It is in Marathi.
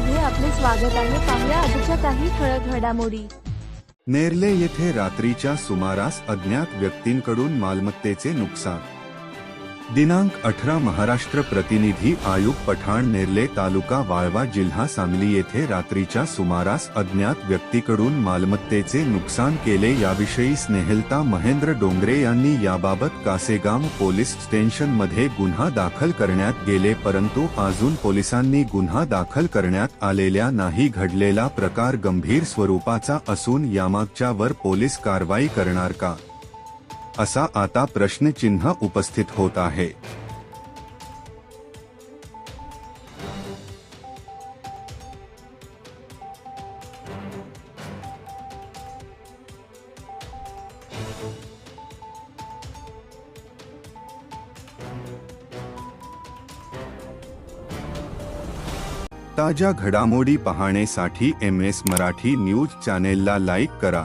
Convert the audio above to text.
स्वागत आहे. पाहूया आजच्या काही ठळक घडामोडी. नेरले येथे रात्रीच्या सुमारास अज्ञात व्यक्तींकडून मालमत्तेचे नुकसान. दिनांक अठरा महाराष्ट्र प्रतिनिधी आयुब पठाण नेरले तालुका वाळवा जिल्हा सांगली येथे रात्रीच्या सुमारास अज्ञात व्यक्तीकडून मालमत्तेचे नुकसान केले. याविषयी स्नेहलता महेंद्र डोंगरे यांनी याबाबत कासेगाम पोलीस स्टेशनमध्ये गुन्हा दाखल करण्यात गेले परंतु अजून पोलिसांनी गुन्हा दाखल करण्यात आलेल्या नाही. घडलेला प्रकार गंभीर स्वरूपाचा असून यामागच्यावर पोलीस कारवाई करणार का? असा आता प्रश्नचिन्ह उपस्थित होत आहे. ताज्या घडामोडी पाहण्यासाठी एम एस मराठी न्यूज़ चॅनेलला लाईक करा.